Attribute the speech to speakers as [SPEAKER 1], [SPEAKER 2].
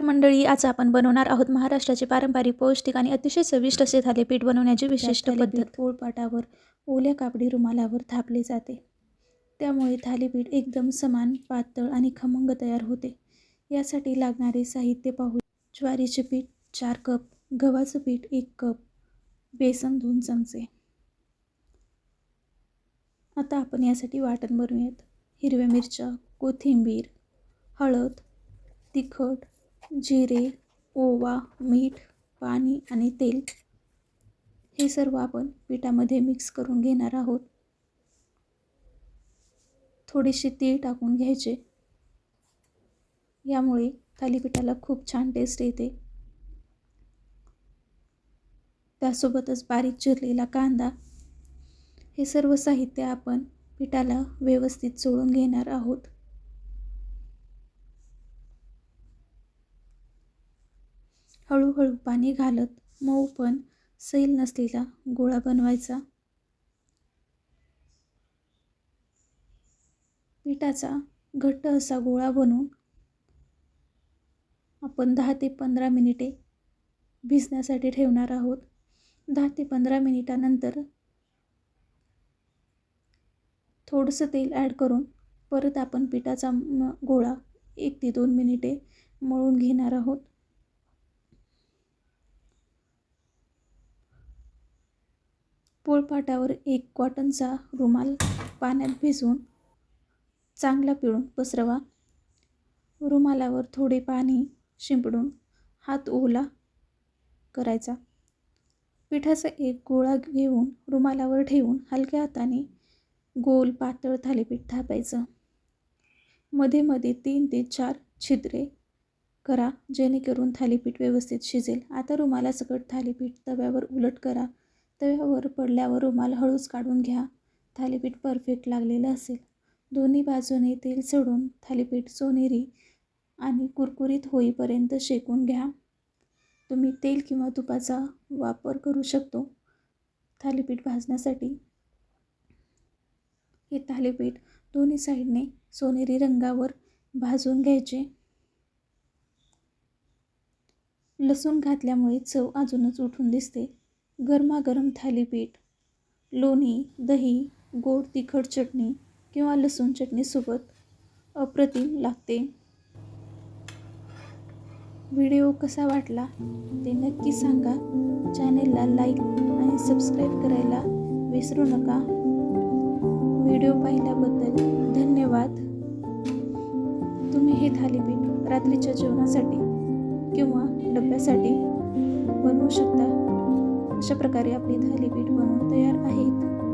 [SPEAKER 1] नमस्कार मंडळी आज आपण बनवणार आहोत महाराष्ट्राचे पारंपरिक पौष्टिक आणि अतिशय चविष्ट असे थालीपीठ बनवण्याची विशिष्ट पद्धत. पोळपाटावर ओल्या कापडी रुमालावर थापले जाते. त्यामुळे थालीपीठ एकदम समान पातळ आणि खमंग तयार होते. यासाठी लागणारे साहित्य पाहू ज्वारीचे पीठ चार कप गव्हाचं पीठ एक कप बेसन दोन चमचे. आता आपण यासाठी वाटण बनवूयात. हिरव्या मिरच्या कोथिंबीर हळद तिखट जिरे ओवा मीठ पाणी आणि तेल हे सर्व आपण पिठामध्ये मिक्स करून घेणार आहोत. थोडीशी तीळ टाकून घ्यायचे. यामुळे थालीपीठाला खूप छान टेस्ट येते. त्यासोबतच बारीक चिरलेला कांदा. हे सर्व साहित्य आपण पिठाला व्यवस्थित चोळून घेणार आहोत. हळूहळू पाणी घालत मऊ पण सैल नसलेला गोळा बनवायचा. पिठाचा घट्ट असा गोळा बनवून आपण दहा ते पंधरा मिनिटे भिजण्यासाठी ठेवणार आहोत. दहा ते पंधरा मिनिटानंतर थोडंसं तेल ॲड करून परत आपण पिठाचा म गोळा एक ते दोन मिनिटे मळून घेणार आहोत. पोळपाटावर एक कॉटनचा रुमाल पाण्यात भिजवून चांगला पिळून पसरवा. रुमालावर थोडे पाणी शिंपडून हात ओला करायचा. पिठाचा एक गोळा घेऊन रुमालावर ठेवून हलक्या हाताने गोल पातळ थालीपीठ थापायचं. मध्ये मध्ये तीन ते चार छिद्रे करा जेणेकरून थालीपीठ व्यवस्थित शिजेल. आता रुमालासकट थालीपीठ तव्यावर उलट करा. तव्यावर पडल्यावर रुमाल हळूच काढून घ्या. थालीपीठ परफेक्ट लागलेलं असेल. दोन्ही बाजूने तेल सोडून थालीपीठ सोनेरी आणि कुरकुरीत होईपर्यंत शेकून घ्या. तुम्ही तेल किंवा तुपाचा वापर करू शकतो. थालीपीठ भाजण्यासाठी. हे थालीपीठ दोन्ही साईडने सोनेरी रंगावर भाजून घ्यायचे. लसूण घातल्यामुळे चव अजूनच उठून दिसते. गरमागरम थालीपीठ लोणी दही गोड तिखट चटणी किंवा लसूण चटणीसोबत अप्रतिम लागते. व्हिडिओ कसा वाटला ते नक्की सांगा. चॅनेलला लाईक आणि सबस्क्राईब करायला विसरू नका. व्हिडिओ पाहिल्याबद्दल धन्यवाद. तुम्ही हे थालीपीठ रात्रीच्या जेवणासाठी किंवा डब्यासाठी अशा प्रकारे आपली थालीपीठ बनवून तयार आहेत.